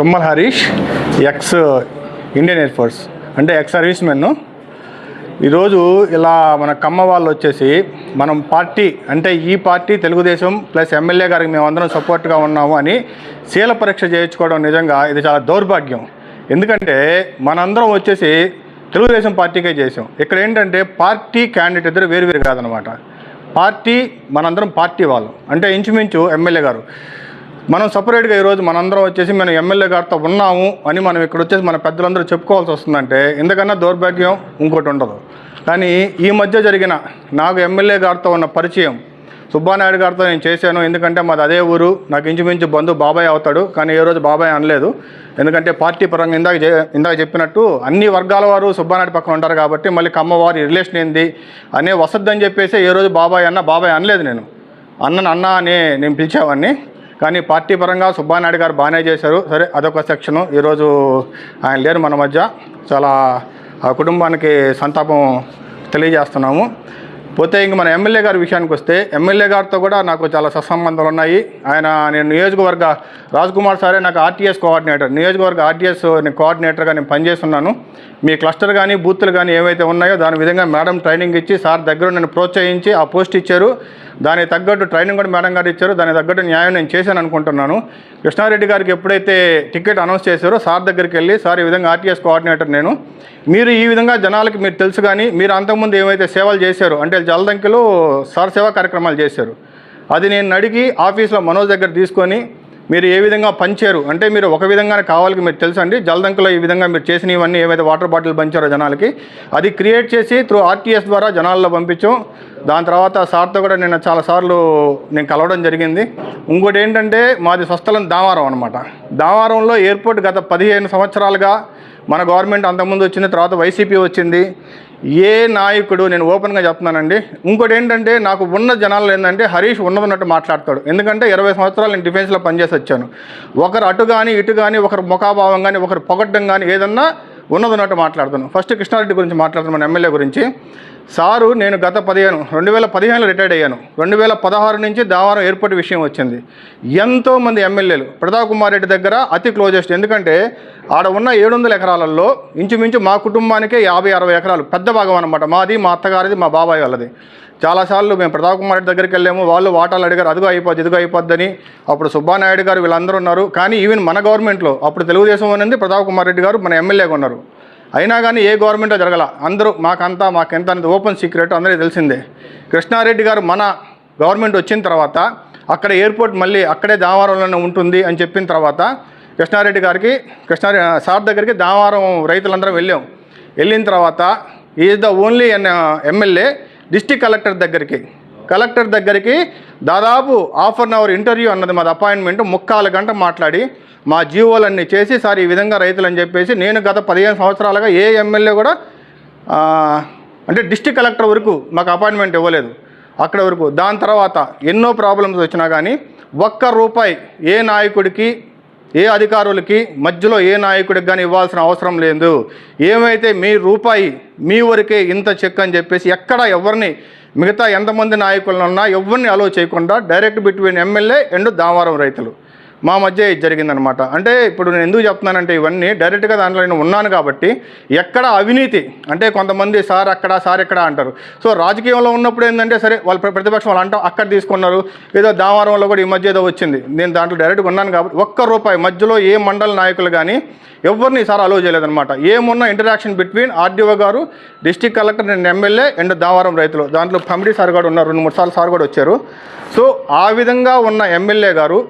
Tummala Harish ex Indian air force అంటే ex servicemen ఈరోజు ఇలా మన కమ్మ వాళ్ళు వచ్చేసి మనం పార్టీ అంటే ఈ పార్టీ తెలుగుదేశం ప్లస్ ఎమ్మెల్యే గారికి మేమందరం సపోర్ట్గా ఉన్నాము అని శీల పరీక్ష చేయించుకోవడం నిజంగా ఇది చాలా దౌర్భాగ్యం. ఎందుకంటే మనందరం వచ్చేసి తెలుగుదేశం పార్టీకే చేసాం. ఇక్కడ ఏంటంటే పార్టీ క్యాండిడేట్ ఇద్దరు వేరు వేరు కాదనమాట. పార్టీ మనందరం పార్టీ వాళ్ళు. అంటే ఇంచుమించు ఎమ్మెల్యే గారు. మనం సపరేట్గా ఈరోజు మనందరం వచ్చేసి మనం ఎమ్మెల్యే గారితో ఉన్నాము అని మనం ఇక్కడ వచ్చేసి మన పెద్దలందరూ చెప్పుకోవాల్సి వస్తుందంటే ఎందుకన్నా దౌర్భాగ్యం ఇంకోటి ఉండదు. కానీ ఈ మధ్య జరిగిన నాకు ఎమ్మెల్యే గారితో ఉన్న పరిచయం సుబ్బానాయుడు గారితో నేను చేశాను. ఎందుకంటే మాది అదే ఊరు నాకు ఇంచుమించు బంధువు బాబాయ్ అవుతాడు కానీ ఏ రోజు బాబాయ్ అనలేదు. ఎందుకంటే పార్టీ పరంగా ఇందాక చే- ఇందాక చెప్పినట్టు అన్ని వర్గాల వారు సుబ్బానాయుడు పక్కన ఉంటారు కాబట్టి మళ్ళీ కమ్మవారి రిలేషన్ ఏంది అనే వసద్దని చెప్పేసి ఏ రోజు బాబాయ్ అన్న బాబాయ్ అనలేదు నేను. అన్నను అన్న అని నేను పిలిచేవాడిని. కానీ పార్టీ పరంగా సుబ్బానాయుడు గారు బాగానే చేశారు. సరే అదొక సెక్షను. ఈరోజు ఆయన లేరు మన మధ్య. చాలా ఆ కుటుంబానికి సంతాపం తెలియజేస్తున్నాము. పోతే ఇంక మన ఎమ్మెల్యే గారి విషయానికి వస్తే ఎమ్మెల్యే గారితో కూడా నాకు చాలా సత్సంబంధాలు ఉన్నాయి. ఆయన నేను నియోజకవర్గ రాజ్ కుమార్ సారే నాకు ఆర్టీఎస్ కోఆర్డినేటర్. నియోజకవర్గ ఆర్టీఎస్ కోఆర్డినేటర్గా నేను పనిచేస్తున్నాను. మీ క్లస్టర్ కానీ బూత్లు కానీ ఏవైతే ఉన్నాయో దాని విధంగా మేడం ట్రైనింగ్ ఇచ్చి సార్ దగ్గర నన్ను ప్రోత్సహించి ఆ పోస్ట్ ఇచ్చారు. దానికి తగ్గట్టు ట్రైనింగ్ కూడా మేడం గారు ఇచ్చారు. దానికి తగ్గట్టు న్యాయం నేను చేశాను అనుకుంటున్నాను. కృష్ణారెడ్డి గారికి ఎప్పుడైతే టికెట్ అనౌన్స్ చేశారో సార్ దగ్గరికి వెళ్ళి సార్ ఈ విధంగా ఆర్టీఎస్ కోఆర్డినేటర్ నేను. మీరు ఈ విధంగా జనాలకి మీరు తెలుసు కానీ మీరు అంతకుముందు ఏమైతే సేవలు చేశారు అంటే జలదంకిలో సార్ సేవా కార్యక్రమాలు చేశారు. అది నేను అడిగి ఆఫీస్లో మనోజ్ దగ్గర తీసుకొని మీరు ఏ విధంగా పంచారు? అంటే మీరు ఒక విధంగానే కావాలి మీరు తెలుసండి. జలదంకలో ఈ విధంగా మీరు చేసినవన్నీ ఏవైతే వాటర్ బాటిల్ పంచారో జనాలకి అది క్రియేట్ చేసి త్రూ ఆర్టీఎస్ ద్వారా జనాల్లో పంపించాం. దాని తర్వాత సార్తో కూడా నేను చాలాసార్లు నేను కలవడం జరిగింది. ఇంకోటి ఏంటంటే మాది స్వస్థలం దామారం అనమాట దామారంలో ఎయిర్పోర్ట్ గత పదిహేను సంవత్సరాలుగా మన గవర్నమెంట్ అంతకుముందు వచ్చింది తర్వాత వైసీపీ వచ్చింది. ఏ నాయకుడు నేను ఓపెన్గా చెప్తున్నానండి. ఇంకోటి ఏంటంటే నాకు ఉన్న జనాలు ఏంటంటే హరీష్ ఉన్నదన్నట్టు మాట్లాడతాడు. ఎందుకంటే ఇరవై సంవత్సరాలు నేను డిఫెన్స్లో పనిచేసి వచ్చాను. ఒకరు అటు కానీ ఇటు కానీ ఒకరు ముఖాభావం కానీ ఒకరు పొగడ్డం కానీ ఏదన్నా ఉన్నదన్నట్టు మాట్లాడుతాను ఫస్ట్ కృష్ణారెడ్డి గురించి మాట్లాడుతున్నాను మన ఎమ్మెల్యే గురించి. సారు నేను గత పదిహేను రెండు వేల పదిహేనులో రిటైర్డ్ అయ్యాను. రెండు వేల పదహారు నుంచి దావారం ఏర్పాటు విషయం వచ్చింది. ఎంతోమంది ఎమ్మెల్యేలు ప్రతాప్ కుమార్ రెడ్డి దగ్గర అతి క్లోజెస్ట్ ఎందుకంటే ఆడ ఉన్న ఏడు వందల ఎకరాలలో ఇంచుమించు మా కుటుంబానికే యాభై అరవై ఎకరాలు పెద్ద భాగం అనమాట మాది మా అత్తగారిది మా బాబాయ్ వాళ్ళది. చాలాసార్లు మేము ప్రతాప్ కుమార్ రెడ్డి దగ్గరికి వెళ్ళాము. వాళ్ళు వాటాలు అడిగారు అదిగో అయిపోద్ది ఇదిగో అయిపోద్దని. అప్పుడు సుబ్బానాయుడు గారు వీళ్ళందరూ ఉన్నారు. కానీ ఈవెన్ మన గవర్నమెంట్లో అప్పుడు తెలుగుదేశం అనేది ప్రతాప్ కుమార్ రెడ్డి గారు మన ఎమ్మెల్యేగా ఉన్నారు. అయినా కానీ ఏ గవర్నమెంటో జరగల. అందరూ మాకంతా మాకెంత అనేది ఓపెన్ సీక్రెట్ అందరికీ తెలిసిందే. కృష్ణారెడ్డి గారు మన గవర్నమెంట్ వచ్చిన తర్వాత అక్కడ ఎయిర్పోర్ట్ మళ్ళీ అక్కడే దామవరంలోనే ఉంటుంది అని చెప్పిన తర్వాత కృష్ణారెడ్డి గారికి కృష్ణారెడ్డి సార్ దగ్గరికి దామవరం రైతులందరం వెళ్ళాం. వెళ్ళిన తర్వాత is the only MLA district collector దగ్గరికి. కలెక్టర్ దగ్గరికి దాదాపు హాఫ్ అన్ అవర్ ఇంటర్వ్యూ అన్నది మాది అపాయింట్మెంట్. ముక్కాలు గంట మాట్లాడి మా జీవోలన్నీ చేసి సార్ ఈ విధంగా రైతులు అని చెప్పేసి నేను గత పదిహేను సంవత్సరాలుగా ఏ ఎమ్మెల్యే కూడా అంటే డిస్టిక్ కలెక్టర్ వరకు మాకు అపాయింట్మెంట్ ఇవ్వలేదు. అక్కడ వరకు. దాని తర్వాత ఎన్నో ప్రాబ్లమ్స్ వచ్చినా కానీ ఒక్క రూపాయి ఏ నాయకుడికి ఏ అధికారులకి మధ్యలో ఏ నాయకుడికి కానీ ఇవ్వాల్సిన అవసరం లేదు. ఏమైతే మీ రూపాయి మీ వరకే ఇంత చెక్ అని చెప్పేసి ఎక్కడ ఎవరిని మిగతా ఎంతమంది నాయకులను ఉన్నా ఎవరిని అలో చేయకుండా direct between MLA and Damaram రైతులు. మా మధ్య ఇది జరిగిందనమాట అంటే ఇప్పుడు నేను ఎందుకు చెప్తున్నానంటే ఇవన్నీ డైరెక్ట్గా దాంట్లో నేను ఉన్నాను కాబట్టి ఎక్కడ అవినీతి అంటే కొంతమంది సార్ అక్కడ సార్ ఎక్కడ అంటారు. సో రాజకీయంలో ఉన్నప్పుడు ఏంటంటే సరే వాళ్ళు ప్రతిపక్షం వాళ్ళు అంటాం అక్కడ తీసుకున్నారు. ఏదో దామారంలో కూడా ఈ మధ్య ఏదో వచ్చింది. నేను దాంట్లో డైరెక్ట్గా ఉన్నాను కాబట్టి ఒక్క రూపాయి మధ్యలో ఏ మండల నాయకులు కానీ ఎవరిని సార్ అలో చేయలేదన్నమాట. ఏమున్న ఇంటరాక్షన్ బిట్వీన్ ఆర్డీఓ గారు డిస్టిక్ కలెక్టర్ నేను ఎమ్మెల్యే అండ్ దావారం రైతులు. దాంట్లో కమిటీ సార్ కూడా ఉన్నారు రెండు మూడు సార్లు సార్ కూడా వచ్చారు. సో ఆ విధంగా ఉన్న ఎమ్మెల్యే గారు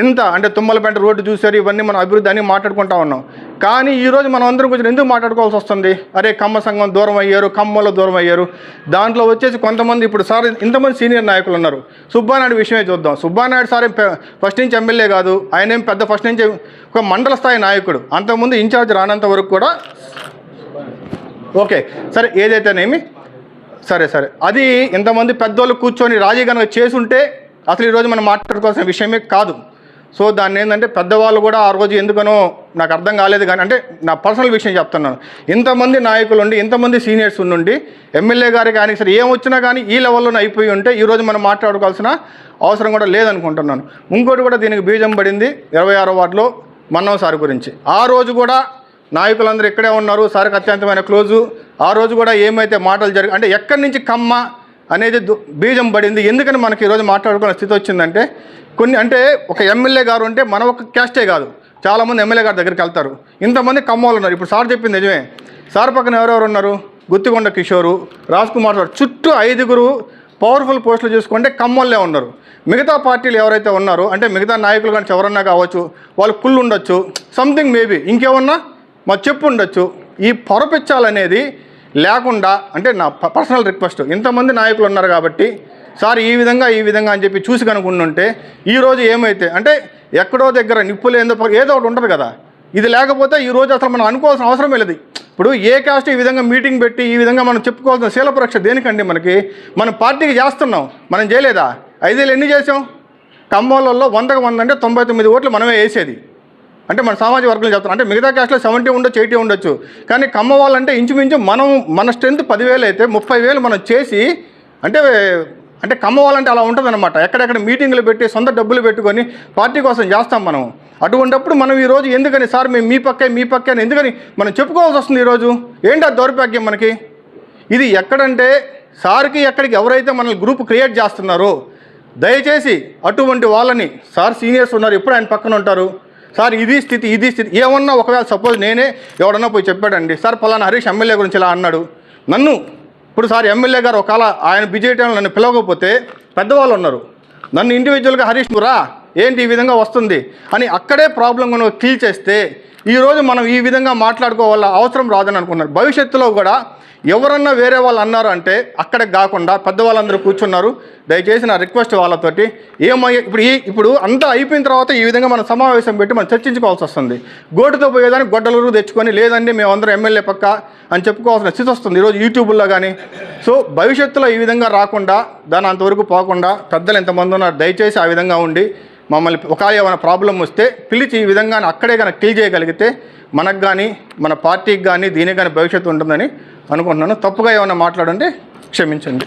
ఇంత అంటే తుమ్మలపేట రోడ్డు చూశారు ఇవన్నీ మనం అభివృద్ధి అని మాట్లాడుకుంటా ఉన్నాం. కానీ ఈరోజు మనం అందరం కొంచెం ఎందుకు మాట్లాడుకోవాల్సి వస్తుంది? అరే కమ్మ సంఘం దూరం అయ్యారు కమ్మలో దూరం అయ్యారు. దాంట్లో వచ్చేసి కొంతమంది ఇప్పుడు సార్ ఇంతమంది సీనియర్ నాయకులు ఉన్నారు. సుబ్బానాయుడు విషయమే చూద్దాం. సుబ్బానాయుడు సార్ ఫస్ట్ నుంచి ఎమ్మెల్యే కాదు ఆయన ఏం పెద్ద ఫస్ట్ నుంచి ఒక మండల స్థాయి నాయకుడు. అంతకుముందు ఇన్ఛార్జ్ రానంత వరకు కూడా ఓకే సరే ఏదైతేనేమి? సరే సరే. అది ఇంతమంది పెద్దోళ్ళు కూర్చొని రాజీ కనుక చేసుంటే అసలు ఈరోజు మనం మాట్లాడుకోవాల్సిన విషయమే కాదు. సో దాన్ని ఏంటంటే పెద్దవాళ్ళు కూడా ఆ రోజు ఎందుకనో నాకు అర్థం కాలేదు కానీ అంటే నా పర్సనల్ విషయం చెప్తున్నాను. ఇంతమంది నాయకులు ఉండి ఇంతమంది సీనియర్స్ ఉండి ఎమ్మెల్యే గారికి కానీ సరే ఏం వచ్చినా కానీ ఈ లెవెల్లోనే అయిపోయి ఉంటే ఈరోజు మనం మాట్లాడుకోవాల్సిన అవసరం కూడా లేదనుకుంటున్నాను. ఇంకోటి కూడా దీనికి బీజం పడింది ఇరవై ఆరో వార్డులో మన్నం సార్ గురించి. ఆ రోజు కూడా నాయకులందరూ ఇక్కడే ఉన్నారు సార్కి అత్యంతమైన క్లోజు. ఆ రోజు కూడా ఏమైతే మాటలు జరిగి అంటే ఎక్కడి నుంచి కమ్మ అనేది దు- బీజం పడింది. ఎందుకని మనకి ఈరోజు మాట్లాడుకునే స్థితి వచ్చిందంటే కొన్ని అంటే ఒక ఎమ్మెల్యే గారు ఉంటే మన ఒక క్యాస్టే కాదు. చాలామంది ఎమ్మెల్యే గారి దగ్గరికి వెళ్తారు. ఇంతమంది కమ్మోళ్ళు ఉన్నారు. ఇప్పుడు సార్ చెప్పింది నిజమే. సార్ పక్కన ఎవరెవరు ఉన్నారు? గుత్తికొండ కిషోరు రాజ్ కుమార్ సార్. చుట్టూ ఐదుగురు పవర్ఫుల్ పోస్టులు చూసుకుంటే కమ్మోళ్ళే ఉన్నారు. మిగతా పార్టీలు ఎవరైతే ఉన్నారో అంటే మిగతా నాయకులు కానీ ఎవరన్నా కావచ్చు వాళ్ళు కుళ్ళు ఉండొచ్చు. Something maybe. ఇంకేమన్నా? మా చెప్పు ఉండొచ్చు. ఈ పొరపిచ్చాలనేది లేకుండా అంటే నా ప- పర్సనల్ రిక్వెస్ట్ ఇంతమంది నాయకులు ఉన్నారు కాబట్టి సార్ ఈ విధంగా ఈ విధంగా అని చెప్పి చూసి కనుకుంటుంటే ఈరోజు ఏమైతే అంటే ఎక్కడో దగ్గర నిప్పులు ఏందో ఏదో ఒకటి ఉంటుంది కదా. ఇది లేకపోతే ఈ రోజు అసలు మనం అనుకోవాల్సిన అవసరం లేదు. ఇప్పుడు ఏ కాస్ట్ ఈ విధంగా మీటింగ్ పెట్టి ఈ విధంగా మనం చెప్పుకోవాల్సిన శీలపరీక్ష దేనికండి మనకి? మనం పార్టీకి చేస్తున్నాం. మనం చేయలేదా? ఐదేళ్ళు ఎన్ని చేసాం? ఖమ్మంలలో వందకు వంద అంటే తొంభై తొమ్మిది ఓట్లు మనమే వేసేది. అంటే మన సామాజిక వర్గాలు చెప్తాను అంటే మిగతా క్యాస్ట్లో సెవెంటీ ఉండొచ్చు ఎయిటీ ఉండొచ్చు. కానీ కమ్మ వాళ్ళంటే ఇంచుమించు మనం మన స్ట్రెంత్ పదివేలు అయితే ముప్పై వేలు మనం చేసి అంటే అంటే కమ్మ వాళ్ళంటే అలా ఉంటుందన్నమాట. ఎక్కడెక్కడ మీటింగ్లు పెట్టి సొంత డబ్బులు పెట్టుకొని పార్టీ కోసం చేస్తాం మనం. అటువంటప్పుడు మనం ఈరోజు ఎందుకని సార్ మేము మీ పక్కే మీ పక్కే అని ఎందుకని మనం చెప్పుకోవాల్సి వస్తుంది ఈరోజు ఏంటి ఆ దౌర్భాగ్యం మనకి? ఇది ఎక్కడంటే సార్కి ఎక్కడికి ఎవరైతే మనల్ని గ్రూప్ క్రియేట్ చేస్తున్నారో దయచేసి అటువంటి వాళ్ళని సార్ సీనియర్స్ ఉన్నారు ఎప్పుడు ఆయన పక్కన ఉంటారు? సార్ ఇది స్థితి ఇది స్థితి. ఏమన్నా ఒకవేళ సపోజ్ నేనే ఎవడన్నా పోయి చెప్పాడండి సార్ పలానా హరీష్ ఎమ్మెల్యే గురించి ఇలా అన్నాడు. నన్ను ఇప్పుడు సార్ ఎమ్మెల్యే గారు ఒకవేళ ఆయన బిజీ టైంలో నన్ను పిలవకపోతే పెద్దవాళ్ళు ఉన్నారు. నన్ను ఇండివిజువల్గా హరీష్ నువ్వు రా ఏంటి ఈ విధంగా వస్తుంది అని అక్కడే ప్రాబ్లం కనుక క్లీల్ చేస్తే ఈరోజు మనం ఈ విధంగా మాట్లాడుకోవాల అవసరం రాదని అనుకున్నారు. భవిష్యత్తులో కూడా ఎవరన్నా వేరే వాళ్ళు అన్నారు అంటే అక్కడికి కాకుండా పెద్దవాళ్ళందరూ కూర్చున్నారు. దయచేసి నా రిక్వెస్ట్ వాళ్ళతోటి ఏమయ్యే ఇప్పుడు ఈ ఇప్పుడు అంతా అయిపోయిన తర్వాత ఈ విధంగా మనం సమావేశం పెట్టి మనం చర్చించుకోవాల్సి వస్తుంది. గోటుతో పోయేదానికి గొడ్డలూరు తెచ్చుకొని లేదండి మేమందరం ఎమ్మెల్యే పక్క అని చెప్పుకోవాల్సిన స్థితి వస్తుంది ఈరోజు యూట్యూబ్లో కానీ సో భవిష్యత్తులో ఈ విధంగా రాకుండా దాని అంతవరకు పోకుండా పెద్దలు ఎంతమంది ఉన్నారు దయచేసి ఆ విధంగా ఉండి మమ్మల్ని ఒకవేళ ఏమైనా ప్రాబ్లం వస్తే పిలిచి ఈ విధంగా అక్కడే కనుక క్లియర్ చేయగలిగితే మనకు కానీ మన పార్టీకి కానీ దీనికి కానీ భవిష్యత్తు ఉంటుందని అనుకుంటున్నాను. తప్పుగా ఏమైనా మాట్లాడండి క్షమించండి.